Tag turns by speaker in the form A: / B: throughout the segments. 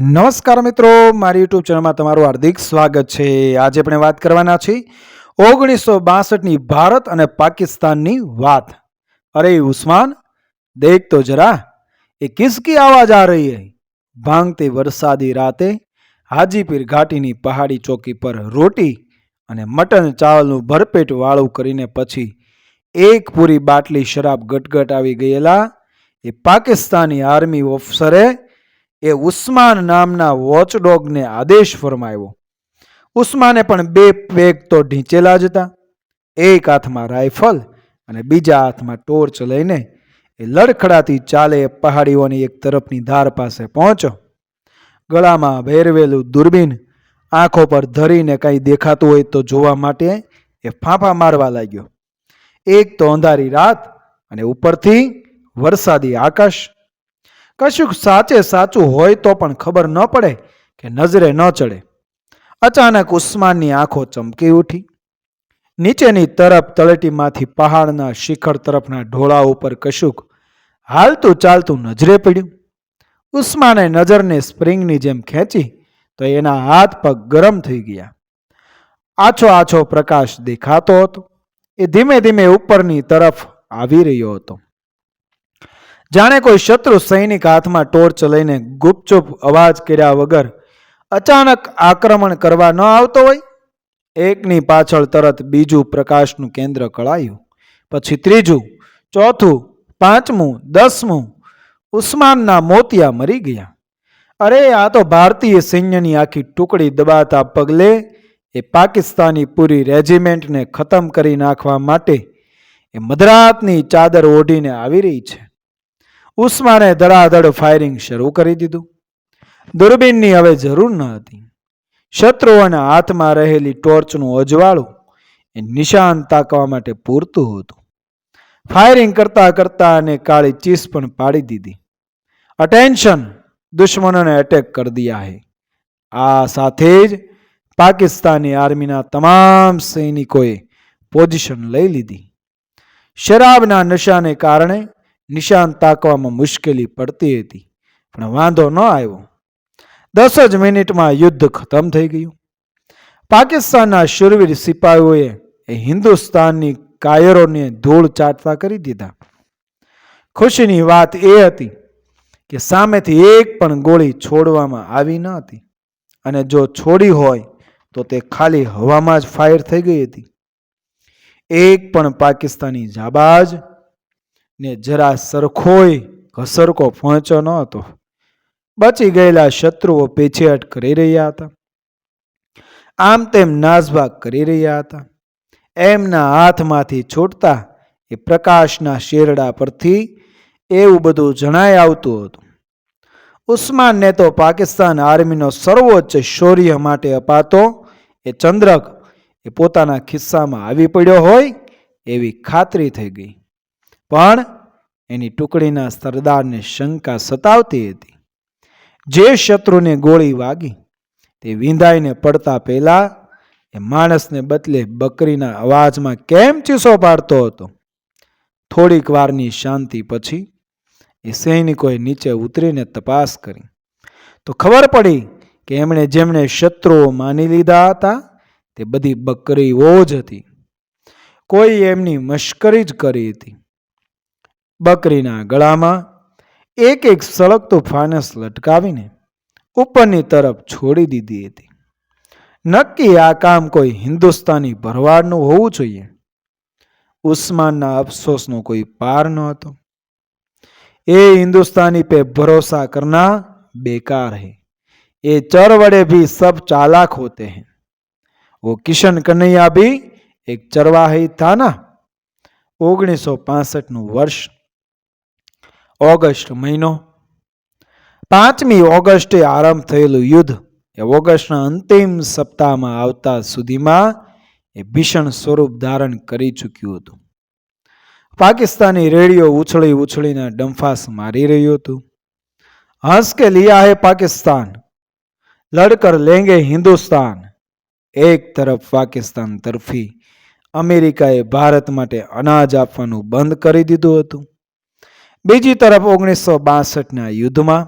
A: નમસ્કાર મિત્રો, મારી યુટ્યુબ ચેનલમાં તમારું હાર્દિક સ્વાગત છે. આજે આપણે વાત કરવાના છીએ ઓગણીસો બાસઠની ભારત અને પાકિસ્તાનની વાત. અરે ઉસ્માન, દેખ તો જરા, એ કિસકી આવાજ આ રહી હૈ? ભાંગતી વરસાદી રાતે હાજીપીર ઘાટીની પહાડી ચોકી પર રોટી અને મટન ચાવલનું ભરપેટ વાળું કરીને પછી એક પૂરી બાટલી શરાબ ગટગટ આવી ગયેલા એ પાકિસ્તાની આર્મી ઓફિસરે એ ઉસ્માન નામના વોચડોગને આદેશ ફરમાવ્યો. ઉસ્માને પણ બે પેગ તો ઢીંચેલા જ હતા. એક હાથમાં રાઇફલ અને બીજા હાથમાં ટોર્ચ લઈને એ લડખડાતી ચાલે પહાડીઓની એક તરફની ધાર પાસે પહોંચ્યો. ગળામાં ભેરવેલું દૂરબીન આંખો પર ધરીને કંઈ દેખાતું હોય તો જોવા માટે એ ફાંફા મારવા લાગ્યો. એક તો અંધારી રાત અને ઉપરથી વરસાદી આકાશ કશુંક સાચે સાચું હોય તો પણ ખબર ન પડે કે નજરે ન ચડે. અચાનક ઉસ્માનની આંખો ચમકી ઉઠી. નીચેની તરફ તળેટીમાંથી પહાડના શિખર તરફના ઢોળા ઉપર કશુંક હાલતું ચાલતું નજરે પડ્યું. ઉસ્માને નજરને સ્પ્રિંગની જેમ ખેંચી તો એના હાથ પગ ગરમ થઈ ગયા. આછો આછો પ્રકાશ દેખાતો હતો. એ ધીમે ધીમે ઉપરની તરફ આવી રહ્યો હતો. જાણે કોઈ શત્રુ સૈનિક હાથમાં ટોર્ચ લઈને ગુપચુપ અવાજ કર્યા વગર અચાનક આક્રમણ કરવા ન આવતો હોય, એકની પાછળ તરત બીજું પ્રકાશનું કેન્દ્ર કળાયું. પછી ત્રીજું, ચોથું, પાંચમું, દસમું, ઉસ્માનના મોતિયા મરી ગયા. અરે, આ તો ભારતીય સૈન્યની આખી ટુકડી દબાતા પગલે એ પાકિસ્તાની પૂરી રેજિમેન્ટને ખતમ કરી નાખવા માટે એ મધરાતની ચાદર ઓઢીને આવી રહી છે. ઉસ્માને ધડાધડ ફાયરિંગ શરૂ કરી દીધું. દૂરબીનની હવે જરૂર ન હતી. શત્રુઓના હાથમાં રહેલી ટોર્ચનું અજવાળું એ નિશાન તાકવા માટે પૂરતું હતું. ફાયરિંગ કરતા કરતા અને કાળી ચીસ પણ પાડી દીધી. અટેન્શન દુશ્મનોને અટેક કર દીયા હે. આ સાથે જ પાકિસ્તાની આર્મીના તમામ સૈનિકોએ પોઝિશન લઈ લીધી. શરાબના નશાને કારણે નિશાન તાકવામાં મુશ્કેલી પડતી હતી, પણ વાંધો ન આવ્યો. દસ જ મિનિટમાં યુદ્ધ ખતમ થઈ ગયું. પાકિસ્તાનના શુરવીર સિપાહીઓએ એ હિન્દુસ્તાનની કાયરોને ધૂળ ચાટતા કરી દીધા. ખુશીની વાત એ હતી કે સામેથી એક પણ ગોળી છોડવામાં આવી ન હતી અને જો છોડી હોય તો તે ખાલી હવામાં જ ફાયર થઈ ગઈ હતી. એક પણ પાકિસ્તાની જાબાજ ને જરા સરખોય ઘસરકો પહોંચ્યો ન હતો. બચી ગયેલા શત્રુઓ પેછેહટ કરી રહ્યા હતા. આમ તેમ નાસભાગ કરી રહ્યા હતા. એમના હાથમાંથી છૂટતા એ પ્રકાશના શેરડા પરથી એવું બધું જણાય આવતું હતું. ઉસ્માનને તો પાકિસ્તાન આર્મીનો સર્વોચ્ચ શૌર્ય માટે અપાતો એ ચંદ્રક એ પોતાના ખિસ્સામાં આવી પડ્યો હોય એવી ખાતરી થઈ ગઈ. પણ એની ટુકડીના સરદારને શંકા સતાવતી હતી. જે શત્રુને ગોળી વાગી, તે વિંધાઈને પડતા પહેલા એ માણસને બદલે બકરીના અવાજમાં કેમ ચીસો પાડતો હતો? થોડીક વારની શાંતિ પછી એ સૈનિકોએ નીચે ઉતરીને તપાસ કરી. તો ખબર પડી કે એમણે જેમણે શત્રુઓ માની લીધા હતા, તે બધી બકરીઓ જ હતી. કોઈ એમની મશ્કરી જ કરી હતી. બકરીના ગળામાં એક એક સળગતું ફાનસ લટકાવીને ઉપરની તરફ છોડી દીધી હતી. નક્કી આ કામ કોઈ હિન્દુસ્તાની ભરવાડનું હોવું જોઈએ? ઉસ્માનના અફસોસનો કોઈ પાર ન હતો. એ હિન્દુસ્તાની પે ભરોસા કરના બેકાર હૈ. એ ચર વડે ભી સબ ચાલાક હોતે હૈ. વો કિશન કનૈયા ભી એક ચરવાહી થા ના ઓગણીસો પાસઠનું વર્ષ ઓગસ્ટ મહિનો. પાંચમી ઓગસ્ટે આરંભ થયેલું યુદ્ધ. એ ઓગસ્ટના અંતિમ સપ્તાહમાં આવતા સુધીમાં એ ભીષણ સ્વરૂપ ધારણ કરી ચૂક્યું હતું. પાકિસ્તાની રેડિયો ઉછળી ઉછળીને ડંફાસ મારી રહ્યું હતું. હંસ કે લિયા હે પાકિસ્તાન? લડકર લેંગે હિન્દુસ્તાન? એક તરફ પાકિસ્તાન તરફી અમેરિકાએ ભારત માટે અનાજ આપવાનું બંધ કરી દીધું હતું. બીજી તરફ ઓગણીસો બાસઠના યુદ્ધમાં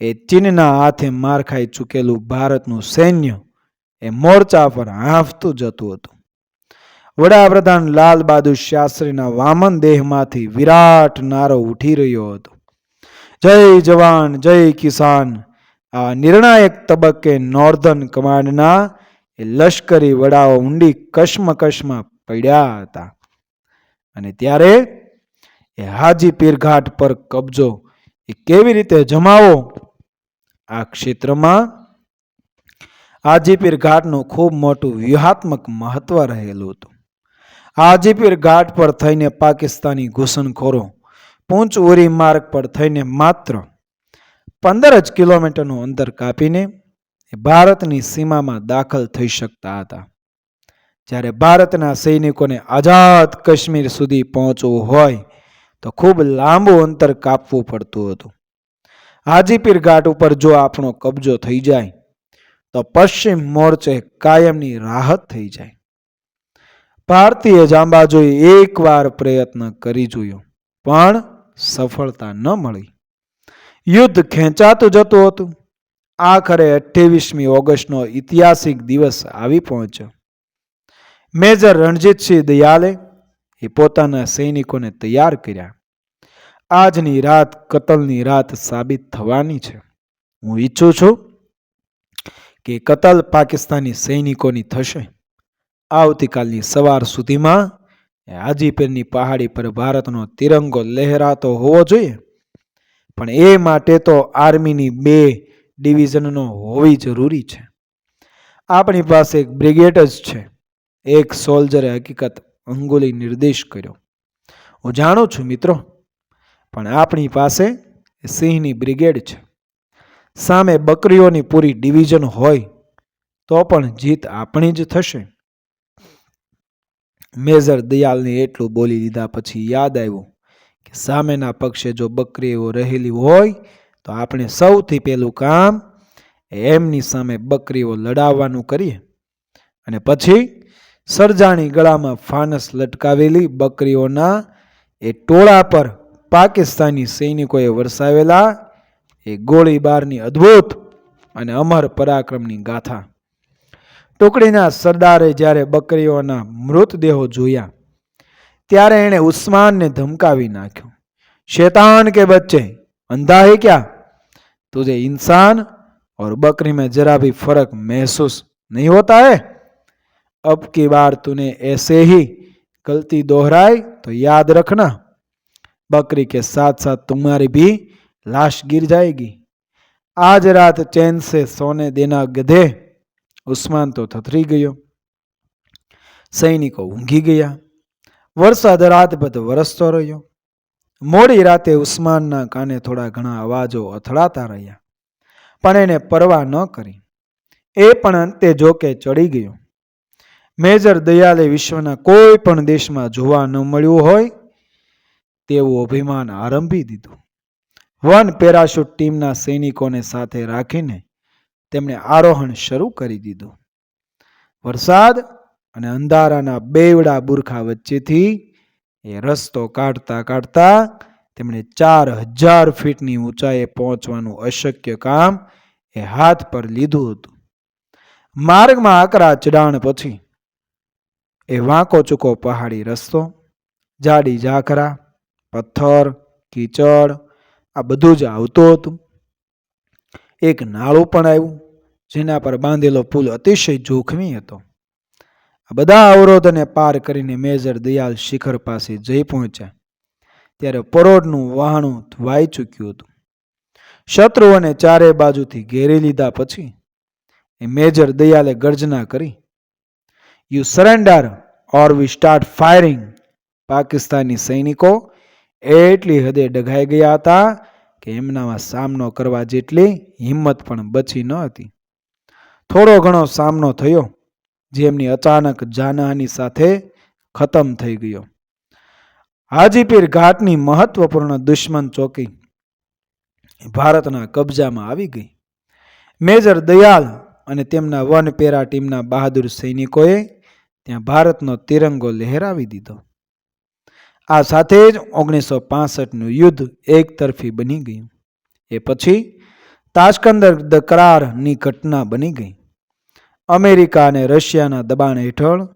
A: એ ચીનના હાથે માર ખાઈ ચૂકેલું ભારતનું સૈન્ય એ મોરચા પર હાંફતું જતું હતું. વડાપ્રધાન લાલ બહાદુર શાસ્ત્રીના વામન દેહમાંથી વિરાટ નારો ઉઠી રહ્યો હતો. જય જવાન, જય કિસાન, આ નિર્ણાયક તબક્કે નોર્ધન કમાન્ડના એ લશ્કરી વડાઓ ઊંડી કશ્મકશમાં પડ્યા હતા. અને ત્યારે એ હાજી પીરઘાટ પર કબજો એ કેવી રીતે જમાવો? આ ક્ષેત્રમાં હાજીપીર ઘાટનું ખૂબ મોટું વ્યૂહાત્મક મહત્વ રહેલું હતું. હાજીપીર ઘાટ પર થઈને પાકિસ્તાની ઘૂસણખોરો પૂંચ ઉરી માર્ગ પર થઈને માત્ર પંદર જ કિલોમીટરનું અંતર કાપીને ભારતની સીમામાં દાખલ થઈ શકતા હતા. જ્યારે ભારતના સૈનિકોને આઝાદ કાશ્મીર સુધી પહોંચવું હોય તો ખૂબ લાંબુ અંતર કાપવું પડતું હતું. હાજીપીર ઘાટ ઉપર જો આપણો કબજો થઈ જાય, તો પશ્ચિમ મોરચે કાયમની રાહત થઈ જાય. ભારતીય જાંબાજોએ એકવાર પ્રયત્ન કરી જોયો, પણ સફળતા ન મળી. યુદ્ધ ખેંચાતું જતું હતું. આખરે અઠ્ઠાવીસમી ઓગસ્ટનો ઐતિહાસિક દિવસ આવી પહોંચ્યો. મેજર રણજીતસિંહ દયાલે એ પોતાના સૈનિકોને તૈયાર કર્યા. આજની રાત કતલની રાત સાબિત થવાની છે. હું ઈચ્છું છું કે કતલ પાકિસ્તાની સૈનિકોની થશે. આવતીકાલની સવાર સુધીમાં હાજીપીરની પહાડી પર ભારતનો તિરંગો લહેરાતો હોવો જોઈએ. પણ એ માટે તો આર્મીની બે ડિવિઝનનો હોવી જરૂરી છે. આપણી પાસે એક બ્રિગેડ જ છે. એક સોલ્જરે હકીકત અંગુલી નિર્દેશ કર્યો. હું જાણું છું મિત્રો, પણ આપણી પાસે સિંહની બ્રિગેડ છે. સામે બકરીઓની પૂરી ડિવિઝન હોય તો પણ જીત આપણી જ થશે. મેજર દયાલને એટલું બોલી દીધા પછી યાદ આવ્યું કે સામેના પક્ષે જો બકરીઓ રહેલી હોય તો આપણે સૌથી પહેલું કામ એમની સામે બકરીઓ લડાવવાનું કરીએ. અને પછી સરજાણી ગળામાં ફાનસ લટકાવેલી બકરીઓના એ ટોળા પર પાકિસ્તાની સૈનિકોએ વરસાવેલા એ ગોળીબારની અદ્ભુત અને અમર પરાક્રમની ગાથા. ટુકડીના સરદારે જ્યારે બકરીઓના મૃતદેહો જોયા, ત્યારે એણે ઉસ્માનને ધમકાવી નાખ્યો, શેતાન કે બચ્ચે, અંધા હે ક્યા? તુજે ઇન્સાન ઓર બકરી મેં જરા ભી ફરક મહેસૂસ નહીં હોતા હે? अब की बार तूने ऐसे ही गलती दोहराई तो याद रखना बकरी के साथ साथ तुम्हारी भी लाश गिर जाएगी आज रात चैन से सोने देना गधे ઉસ્માન તો થથરી ગયો સૈનિકો ઊંઘી ગયા વરસાદ રાત બધો વરસતો રહ્યો મોડી રાતે ઉસ્માનના કાને થોડા ઘણા અવાજો અથડાતા રહ્યા પણ એને પરવા ન કરી એ પણ અંતે જોકે ચડી ગયો મેજર દયાલે વિશ્વના કોઈ પણ દેશમાં જોવા ન મળ્યું હોય તેવું અભિમાન આરંભી દીધું. વન પેરાશૂટ ટીમના સૈનિકોને સાથે રાખીને તેમણે આરોહણ શરૂ કરી દીધું. વરસાદ અને અંધારાના બેવડા બુરખા વચ્ચેથી એ રસ્તો કાઢતા કાઢતા તેમણે ચાર હજાર ફીટની ઊંચાઈએ પહોંચવાનું અશક્ય કામ એ હાથ પર લીધું હતું. માર્ગમાં આકરા ચડાણ પછી એ વાંકો ચૂકો પહાડી રસ્તો, જાડી ઝાખરા પથ્થર, કીચડ, આ બધું જ આવતું હતું. એક નાળું પણ આવ્યું, જેના પર બાંધેલો પુલ અતિશય જોખમી હતો. આ બધા અવરોધને પાર કરીને મેજર દયાલ શિખર પાસે જઈ પહોંચ્યા. ત્યારે પરોઢનું વહાણું વાઈ ચૂક્યું હતું. શત્રુઓને ચારે બાજુથી ઘેરી લીધા પછી, એ મેજર દયાલે ગર્જના કરી you surrender or we start firing Pakistani સૈનિકો એટલી હદે ડઘાઈ ગયા હતા કે એમનામાં સામનો કરવા જેટલી હિંમત પણ બચી ન હતી. થોડો ઘણો સામનો થયો, જે એમની અચાનક જાનહાની સાથે ખતમ થઈ ગયો. હાજીપીર ઘાટની મહત્વપૂર્ણ દુશ્મન ચોકી ભારતના કબજામાં આવી ગઈ. મેજર દયાલ અને તેમના વન પેરા ટીમના બહાદુર સૈનિકોએ ત્યાં ભારતનો તિરંગો લહેરાવી દીધો. આ સાથે જ ઓગણીસો પાસઠનું યુદ્ધ એક તરફી બની ગયું. એ પછી તાશ્કંદર દ કરારની ઘટના બની ગઈ. અમેરિકા અને રશિયાના દબાણ હેઠળ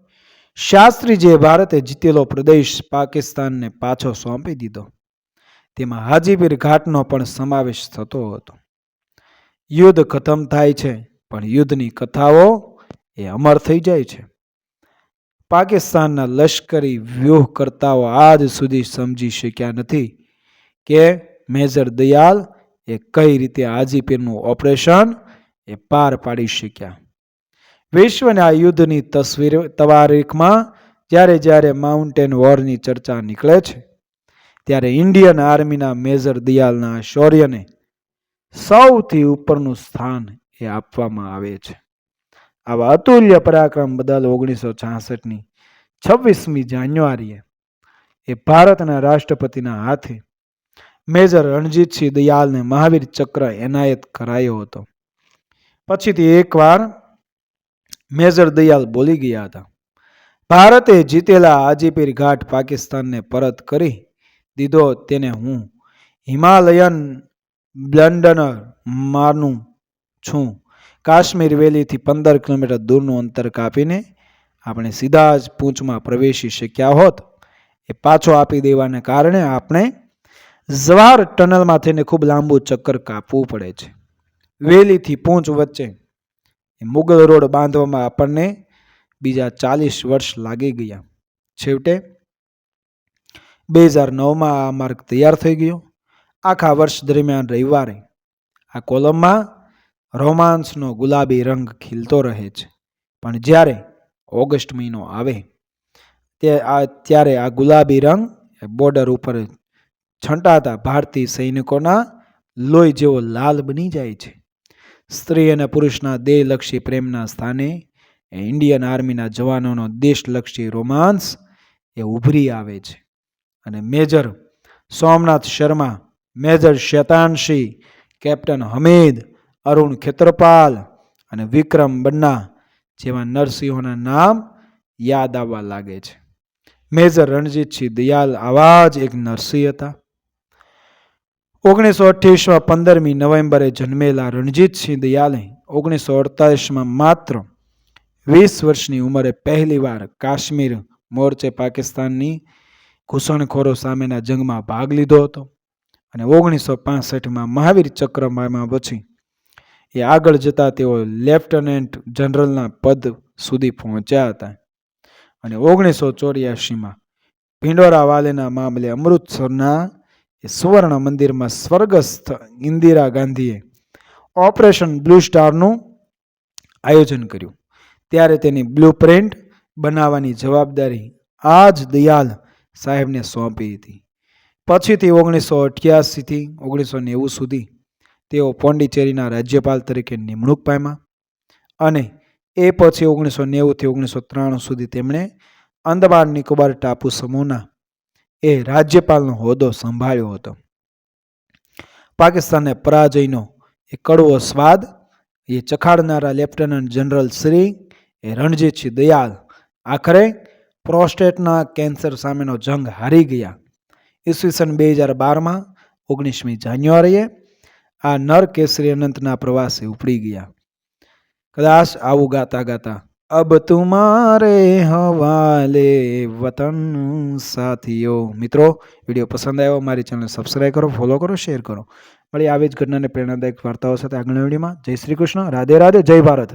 A: શાસ્ત્રીજીએ ભારતે જીતેલો પ્રદેશ પાકિસ્તાનને પાછો સોંપી દીધો. તેમાં હાજીપીર ઘાટનો પણ સમાવેશ થતો હતો. યુદ્ધ ખતમ થાય છે, પણ યુદ્ધની કથાઓ એ અમર થઈ જાય છે. પાકિસ્તાનના લશ્કરી વ્યૂહકર્તાઓ આજ સુધી સમજી શક્યા નથી કે મેજર દયાલ એ કઈ રીતે આજીપીરનું ઓપરેશન એ પાર પાડી શક્યા. વિશ્વના યુદ્ધની તસવીર તવારીખમાં જ્યારે જ્યારે માઉન્ટેન વોરની ચર્ચા નીકળે છે, ત્યારે ઇન્ડિયન આર્મીના મેજર દયાલના શૌર્યને સૌથી ઉપરનું સ્થાન એ આપવામાં આવે છે. આવા અતુલ્ય પરાક્રમ બદલ ઓગણીસો છાસઠની છવ્વીસમી જાન્યુઆરીએ એ ભારતના રાષ્ટ્રપતિના હાથે મેજર રણજીતસિંહ દયાલને મહાવીર ચક્ર એનાયત કરાયો હતો. પછીથી એકવાર મેજર દયાલ બોલી ગયા હતા. ભારતે જીતેલા આજીપીર ઘાટ પાકિસ્તાનને પરત કરી દીધો તેને હું હિમાલયન બ્લન્ડનર માનું છું. કાશ્મીર વેલીથી પંદર કિલોમીટર દૂરનું અંતર કાપીને આપણે સીધા જ પૂંચમાં પ્રવેશી શક્યા હોત. એ પાછો આપી દેવાને કારણે આપણે જવાહર ટનલમાં થઈને ખૂબ લાંબુ ચક્કર કાપવું પડે છે. વેલીથી પૂંચ વચ્ચે મુગલ રોડ બાંધવામાં આપણને બીજા ચાલીસ વર્ષ લાગી ગયા. છેવટે બે હજાર નવમાં આ માર્ગ તૈયાર થઈ ગયો. આખા વર્ષ દરમિયાન રવિવારે આ કોલમમાં રોમાન્સનો ગુલાબી રંગ ખીલતો રહે છે. પણ જ્યારે ઓગસ્ટ મહિનો આવે, તે આ, ત્યારે આ ગુલાબી રંગ બોર્ડર ઉપર છંટાતા ભારતીય સૈનિકોના લોહી જેવો લાલ બની જાય છે. સ્ત્રી અને પુરુષના દેહલક્ષી પ્રેમના સ્થાને ઇન્ડિયન આર્મીના જવાનોનો દેશલક્ષી રોમાન્સ એ ઉભરી આવે છે. અને major Somnath Sharma, major Shaitan Singh captain Hamid Arun Khetarpal અને વિક્રમ બન્ના જેવા નરસિંહોના નામ યાદ આવવા લાગે છે. મેજર રણજીતસિંહ દયાલ આવા જ એક નરસિંહ હતા. ઓગણીસો અઠ્યાવીસમાં પંદરમી નવેમ્બરે જન્મેલા રણજીતસિંહ દયાલે ઓગણીસો અડતાલીસમાં માત્ર વીસ વર્ષની ઉંમરે પહેલીવાર કાશ્મીર મોરચે પાકિસ્તાનની ઘૂસણખોરો સામેના જંગમાં ભાગ લીધો હતો અને ઓગણીસો પાસઠમાં મહાવીર ચક્રમાં પછી એ આગળ જતા તેઓ લેફ્ટનન્ટ જનરલના પદ સુધી પહોંચ્યા હતા. અને ઓગણીસો ચોર્યાસીમાં ભિંડોરા વાલેના મામલે અમૃતસરના સુવર્ણ મંદિરમાં સ્વર્ગસ્થ ઇન્દિરા ગાંધીએ ઓપરેશન બ્લુ સ્ટારનું આયોજન કર્યું. ત્યારે તેની બ્લુ પ્રિન્ટ બનાવવાની જવાબદારી આ જ દયાલ સાહેબને સોંપી હતી. પછીથી ઓગણીસો અઠ્યાસીથી ઓગણીસો નેવું સુધી તેઓ પોંડિચેરીના રાજ્યપાલ તરીકે નિમણૂક પામ્યા અને એ પછી ઓગણીસો નેવુંથી ઓગણીસો ત્રાણું સુધી તેમણે અંદમાન નિકોબાર ટાપુ સમૂહના એ રાજ્યપાલનો હોદ્દો સંભાળ્યો હતો. પાકિસ્તાનને પરાજયનો એ કડવો સ્વાદ, એ ચખાડનારા લેફ્ટનન્ટ જનરલ શ્રી, એ રણજીતસિંહ દયાલ, આખરે પ્રોસ્ટેટના કેન્સર સામેનો જંગ હારી ગયા. ઈસવીસન બે હજાર બારમાં ઓગણીસમી જાન્યુઆરીએ આ નર કેસરી અનંતના પ્રવાસે ઉપડી ગયા. કદાચ આવું ગાતા ગાતા, અબ તુમારે હવાલે વતન સાથીઓ. મિત્રો, વીડિયો પસંદ આવ્યો, મારી ચેનલ સબસ્ક્રાઈબ કરો ફોલો કરો શેર કરો. મળી આવી જ ઘટનાને પ્રેરણાદાયક વાર્તાઓ સાથે આગળના વિડીયોમાં. જય શ્રી કૃષ્ણ. રાધે રાધે. જય ભારત.